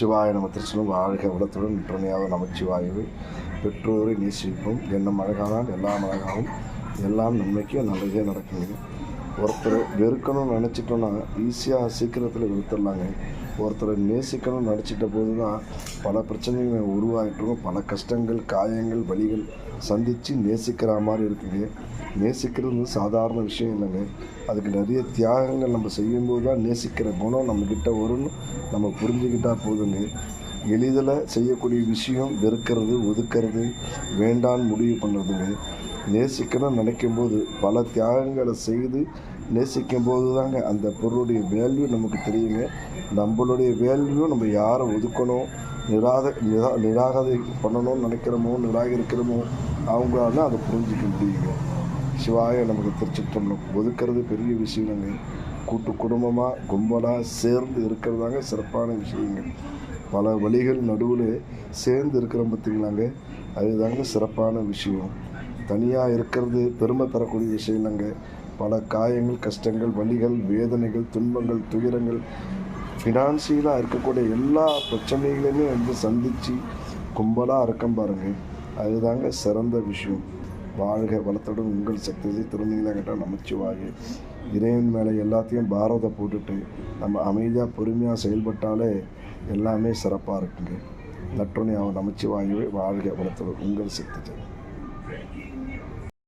சிவாய நம திருச்சலும் வாழ்க வளத்துடன் நிற்றனையாக நமச்சிவாயுவை. பெற்றோரை நேசிப்போம். எண்ணம் அழகானால் எல்லாம் அழகாகும் எல்லாம் நன்மைக்கு நல்லதே நடக்கும். ஒருத்தரை வெறுக்கணும்னு நினச்சிட்டோன்னா ஈஸியாக சீக்கிரத்தில் வெறுத்துடலாங்க. ஒருத்தரை நேசிக்கணும்னு நினச்சிட்ட போது தான் பல பிரச்சனைகள் உருவாகிட்டுருக்கும் பல கஷ்டங்கள் காயங்கள் வழிகள் சந்தித்து நேசிக்கிற மாதிரி இருக்குங்க. நேசிக்கிறது சாதாரண விஷயம் இல்லைங்க. அதுக்கு நிறைய தியாகங்கள் நம்ம செய்யும்போது தான் நேசிக்கிற குணம் நம்மக்கிட்ட வரும்னு நம்ம புரிஞ்சுக்கிட்டால் போதுங்க. எளிதில் செய்யக்கூடிய விஷயம் வெறுக்கிறது ஒதுக்கிறது வேண்டான்னு முடிவு பண்ணுறதுங்க நேசிக்கணும்னு நினைக்கும் போது பல தியாகங்களை செய்து நேசிக்கும் போது தாங்க அந்த பொருளுடைய வேல்யூ நமக்கு தெரியுங்க. நம்மளுடைய வேல்யூ நம்ம யாரை ஒதுக்கணும் நிராத நிரா நிராகதை பண்ணணும்னு நினைக்கிறோமோ நிராகரிக்கிறோமோ அவங்களால அதை புரிஞ்சிக்க முடியுங்க. சிவாய நமக்கு திருச்சிற்றம்பலம் ஒதுக்கிறது பெரிய விஷயங்க கூட்டு குடும்பமாக கும்பலாக சேர்ந்து இருக்கிறதாங்க சிறப்பான விஷயங்கள் பல வழிகள் நடுவில் சேர்ந்து இருக்கிறோம் பார்த்தீங்களாங்க அதுதாங்க சிறப்பான விஷயம். தனியாக இருக்கிறது பெருமை தரக்கூடிய விஷயம் இல்லைங்க. பல காயங்கள் கஷ்டங்கள் வலிகள் வேதனைகள் துன்பங்கள் துயரங்கள் ஃபினான்சியலாக இருக்கக்கூடிய எல்லா பிரச்சனைகளையுமே வந்து சந்தித்து கும்பலாக இருக்கம் பாருங்கள் அதுதாங்க சிறந்த விஷயம். வாழ்க வளத்துடன் உங்கள் சக்தியை திருநீங்களா கேட்டால் நமச்சிவாயு. இறைவன் மேலே எல்லாத்தையும் பாரத போட்டுட்டு நம்ம அமைதியாக பொறுமையாக செயல்பட்டாலே எல்லாமே சிறப்பாக இருக்குங்க. நற்றுணை அவன் நமச்சிவாயவே வாழ்க வளத்துடன் உங்கள் சக்தி breaking news.